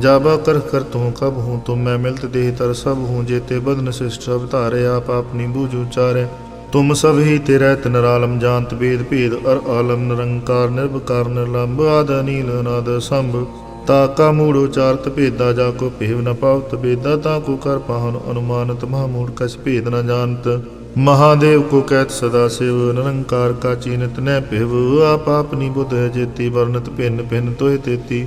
ਜਾਬਾ ਕਰ ਕਰ ਤੂੰ ਕਬ ਹੂੰ ਤੁਮ ਮੈਂ ਮਿਲਤ ਦੇਹ ਤਰ ਸਭ ਹੂੰ ਜੇਤੇ ਬਦਨ ਸਿਸ਼ਟ ਸਭ ਧਾਰੇ, ਆਪ ਆਪਣੀ ਬੂਝ ਉਚਾਰੇ ਤੁਮ ਸਭ ਹੀ ਤੇਰੇ ਤਨ ਰਾਲਮ ਜਾਣਤ ਬੇਦ ਭੇਦ, ਅਰ ਆਲਮ ਨਿਰੰਕਾਰ ਨਿਰਭਕਾਰ ਨਿਰਲੰਭ ਆਦ ਨੀਲ ਨਾਦ ਸੰਭ। ਤਾ ਕਾ ਮੂੜ ਉਚਾਰਤ ਭੇਦਾ, ਜਾ ਕੋ ਭੇਵ ਨ ਪਾਵਤ ਬੇਦਾ ਤਾ ਕੋ ਕਰ ਪਾਹਨ ਅਨੁਮਾਨਤ, ਮਹਾ ਮੂੜ ਕਛ ਭੇਦ ਨ ਜਾਣਤ। ਮਹਾਦੇਵ ਕੋ ਕਹਿਤ ਸਦਾ ਸਿਵ, ਨਿਰੰਕਾਰ ਕਾ ਚੀਨਤ ਨੈ ਭਿਵ। ਆਪ ਆਪਨੀ ਬੁੱਧ ਹੈ ਜੇਤੀ ਵਰਨਤ ਭਿੰਨ ਭਿੰਨ ਤੋਹਿ ਤੇਤੀ।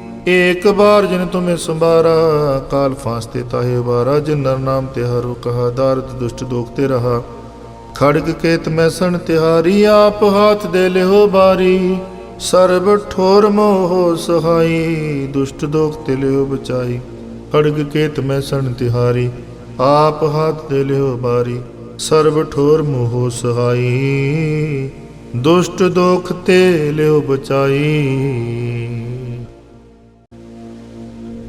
ਏਕ ਬਾਰ ਜਿਨ ਤੁਮੇ ਸੰਭਾਰਾ, ਕਾਲ ਫਾਸਤੇ ਤਾਹੇ ਵਾਰਾ ਜਿਨ ਨਰ ਨਾਮ ਤੇ ਹਰੋ ਕਹਾ ਦਾਰਦ ਦੁਸ਼ਟ ਦੋਖ ਤੇ ਰਹਾ। ਖੜਗ ਕੇਤ ਮੈਂ ਸਣ ਤਿਹਾਰੀ, ਆਪ ਹਾਥ ਦੇ ਲਿਓ ਬਾਰੀ। ਸਰਬ ਠੋਰ ਮੋਹ ਸਹਾਈ, ਦੁਸ਼ਟ ਦੋਖ ਤੇ ਲਿਓ ਬਚਾਈ। ਖੜਗ ਕੇਤ ਮੈਂ ਸਣ ਤਿਹਾਰੀ, ਆਪ ਹਾਥ ਦੇ ਲਿਓ ਬਾਰੀ। ਸਰਬ ਠੋਰ ਮੋਹ ਸਹਾਈ, ਦੁਸ਼ਟ ਦੋਖ ਤੇ ਲਿਓ ਬਚਾਈ।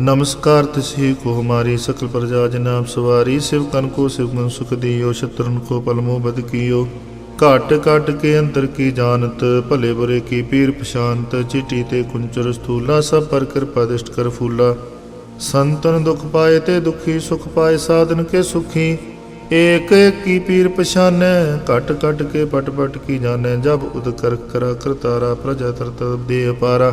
नमस्कार तिसही को हमारी सकल प्रजा जनाब सवारी शिव कन को शिव मन सुख दियो शत्रन को पलमो बद कियो ਘਟ ਘਟ ਕੇ ਅੰਤਰ ਕੀ ਜਾਣਤ ਭਲੇ ਬੁਰੇ ਕੀ ਪੀਰ ਪਛਾਨਤ ਚਿੱਟੀ ਤੇ ਕੁੰਚਰ ਸਥੂਲਾ ਸਭ ਪਰ ਕਿਰਪਾ ਦਿਸ਼ਟ ਕਰ ਫੂਲਾ ਸੰਤਨ ਦੁਖ ਪਾਏ ਤੇ ਦੁਖੀ ਸੁਖ ਪਾਏ ਸਾਧਨ ਕੇ ਸੁਖੀ ਏਕ ਏਕ ਕੀ ਪੀਰ ਪਛਾਨੈ ਘਟ ਘਟ ਕੇ ਪਟ ਪਟ ਕੀ ਜਾਣੈ ਜਬ ਉਦ ਕਰ ਕਰਾ ਕਰਤਾਰਾ ਪ੍ਰਜਾ ਤਰਤ ਦੇ ਅਪਾਰਾ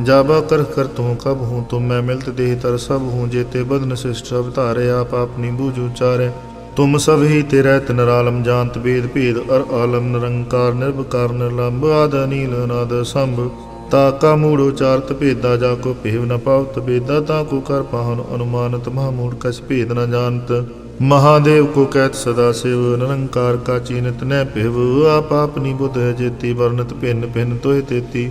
ਜਾਬਾ ਕਰ ਕਰ ਤੂੰ ਕਬ ਹੂੰ, ਤੁਮ ਮੈਂ ਮਿਲਤ ਦੇਹ ਤਰ ਸਭ ਹੂੰ, ਜੇਤੇ ਬਦਨ ਸਿਸ਼ਟ ਅਵਤਾਰੇ ਆਪ ਆਪਣੀ ਬੂਝ ਉਚਾਰੇ ਤੁਮ ਸਭ ਹੀ ਤੇਰਾ ਤਨਰਾਲਮ ਜਾਣਤ ਵੇਦ ਭੇਦ, ਅਰ ਆਲਮ ਨਿਰੰਕਾਰ ਨਿਰਭਕਾਰ ਨਿਰਲੰਭ ਆਦ ਨੀਲ ਨਾਦ ਸੰਭ। ਤਾ ਕਾ ਮੂੜ ਉਚਾਰਤ ਭੇਦਾ, ਜਾ ਕੋ ਭੇਵ ਨ ਪਾਵਤ ਬੇਦਾ ਤਾ ਕੋ ਕਰ ਪਾਹਨ ਅਨੁਮਾਨਤ, ਮਹਾ ਮੂੜ ਕਛ ਭੇਦ ਨ ਜਾਣਤ। ਮਹਾਦੇਵ ਕੋ ਕਹਿਤ ਸਦਾ ਸਿਵ, ਨਿਰੰਕਾਰ ਕਾ ਚੀਨਤ ਨੈ ਭਿਵ, ਆਪ ਆਪਨੀ ਬੁੱਧ ਜੇਤੀ ਵਰਨਤ ਭਿੰਨ ਭਿੰਨ ਤੋਹਿ ਤੇਤੀ।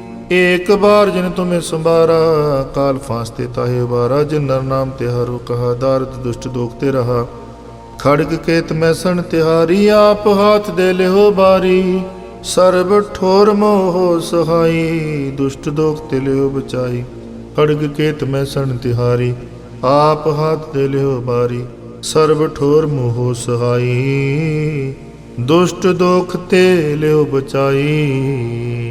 ਏਕ ਬਾਰ ਜਿਨ ਤੁਮੇ ਸੰਭਾਰਾ, ਕਾਲ ਫਾਸਤੇ ਤਾਹੇ ਬਾਰਾ ਜਿਨ ਨਰ ਨਾਮ ਤੇ ਹਰੋ ਕਹਾ ਦਾਰਦ ਦੁਸ਼ਟ ਦੋਖ ਤੇ ਰਹਾ। ਖੜਗ ਕੇਤ ਮੈਂ ਸਣ ਤਿਹਾਰੀ, ਆਪ ਹਾਥ ਦੇ ਲਿਓ ਬਾਰੀ। ਸਰਬ ਠੋਰ ਮੋਹ ਸਹਾਈ, ਦੁਸ਼ਟ ਦੋਖ ਤੇ ਲਿਓ ਬਚਾਈ। ਖੜਗ ਕੇਤ ਮੈਂ ਸਣ ਤਿਹਾਰੀ, ਆਪ ਹਾਥ ਦੇ ਲਿਓ ਬਾਰੀ। ਸਰਬ ਠੋਰ ਮੋਹ ਸਹਾਈ, ਦੁਸ਼ਟ ਦੋਖ ਤੇ ਲਿਓ ਬਚਾਈ।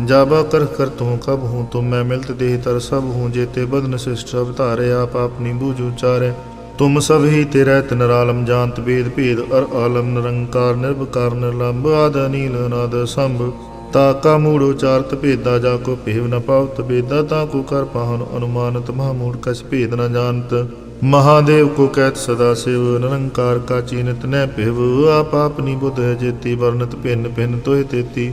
ਜਾਬਾ ਕਰ ਕਰ ਤੂੰ ਕਬ ਹੂੰ ਤੁਮ ਮੈਂ ਮਿਲਤ ਦੇਹ ਤਰ ਸਭ ਹੂੰ ਜੇਤੇ ਬਦਨ ਸਿਸ਼ਟ ਅਵਤਾਰੇ ਆਪ ਆਪਨੀ ਬੂਝ ਉਚਾਰੇ ਤੁਮ ਸਭ ਹੀ ਤੇ ਰਹਿਤ ਨਰਾਲਮ, ਜਾਣਤ ਬੇਦ ਭੇਦ, ਅਰ ਆਲਮ ਨਿਰੰਕਾਰ ਨਿਰਭਕਾਰ ਨਿਰਲੰਭ ਆਦ ਅਨੀਲ, ਅਨਾਦ ਸੰਭ ਤਾ ਕਾ ਮੂੜ ਉਚਾਰਤ ਭੇਦਾ, ਜਾ ਕੋ ਭੇਵ ਨ ਪਾਵਤ ਬੇਦਾ ਤਾ ਕੋ ਕਰ ਪਾਹਨ ਅਨੁਮਾਨਤ ਮਹਾ ਮੂੜ ਕਛ ਭੇਦ ਨ ਜਾਣਤ। ਮਹਾਦੇਵ ਕੋ ਕਹਿਤ ਸਦਾ ਸਿਵ, ਨਿਰੰਕਾਰ ਕਾ ਚੀਨਤ ਨੈ ਭਿਵ। ਆਪ ਆਪਨੀ ਬੁੱਧ ਹੈ ਜੇਤੀ ਵਰਨਤ ਭਿੰਨ ਭਿੰਨ ਤੋਹਿ ਤੇਤੀ।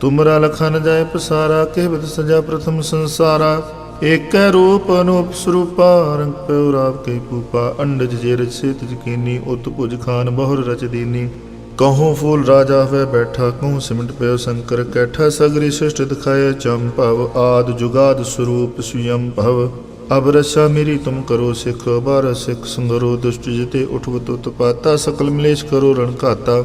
ਤੁਮਰਾ ਲਖਨ ਜਾਏ ਪਸਾਰਾ ਕਹਿਵਤ ਸਜਾ ਪ੍ਰਥਮ ਸੰਸਾਰਾ। ਏਕੈ ਰੂਪ ਅਨੂਪ ਸਰੂਪਾ, ਰੰਗ ਪਿਉ ਰਾਵ ਕੇ ਪੂਪਾ। ਅੰਡਜ ਜੇ ਰਜ ਸੇਤ ਜਕੀਨੀ ਉਤ ਭੁਜ ਖਾਨ ਬਹੁਰ ਰਚ ਦੀਨੀ। ਕਹੂੰ ਫੂਲ ਰਾਜਾ ਹੋਵੇ ਬੈਠਾ, ਕਹੂੰ ਸਿਮਟ ਪਿਓ ਸ਼ੰਕਰ ਕੈਠਾ। ਸਗਰੀ ਸ੍ਰਿਸ਼ਟ ਦਿਖਾਏ ਚੰਪਵ ਆਦ ਜੁਗਾਦ ਸਰੂਪ ਸੁਯੰ ਭਵ। ਅਬ ਰਸਾ ਮੇਰੀ ਤੁਮ ਕਰੋ ਸਿਖ ਬਾਰ ਸਿਖ ਸੰਗਰੋ ਦੁਸ਼ਟ ਜਿਤੇ ਉਠਵਤ ਉਤਪਾਤਾ ਸਕਲ ਮਲੇਸ਼ ਕਰੋ ਰਣ ਘਾਤਾ।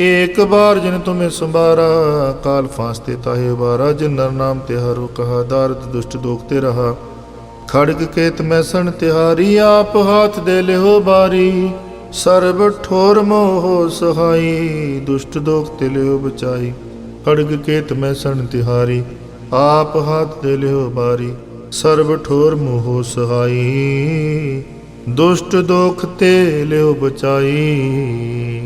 ਏਕ ਬਾਰ ਜਿਨ ਤੁਮੇ ਸੰਭਾਰਾ, ਕਾਲ ਫਾਸਤੇ ਤਾਹੇ ਬਾਰਾ ਜਿਨ ਨਰ ਨਾਮ ਤੇ ਹਰੋ ਕਹਾ ਦਾਰਦ ਦੁਸ਼ਟ ਦੋਖ ਤੇ ਰਹਾ। ਖੜਗ ਕੇਤ ਮੈਂ ਸਣ ਤਿਹਾਰੀ, ਆਪ ਹਾਥ ਦੇ ਲਿਓ ਬਾਰੀ। ਸਰਬ ਠੋਰ ਮੋਹ ਸਹਾਈ, ਦੁਸ਼ਟ ਦੋਖ ਤੇ ਲਿਓ ਬਚਾਈ। ਖੜਗ ਕੇਤ ਮੈਂ ਸਣ ਤਿਹਾਰੀ, ਆਪ ਹਾਥ ਦੇ ਲਿਓ ਬਾਰੀ। ਸਰਬ ਠੋਰ ਮੋਹ ਸਹਾਈ, ਦੁਸ਼ਟ ਦੋਖ ਤੇ ਲਿਓ ਬਚਾਈ।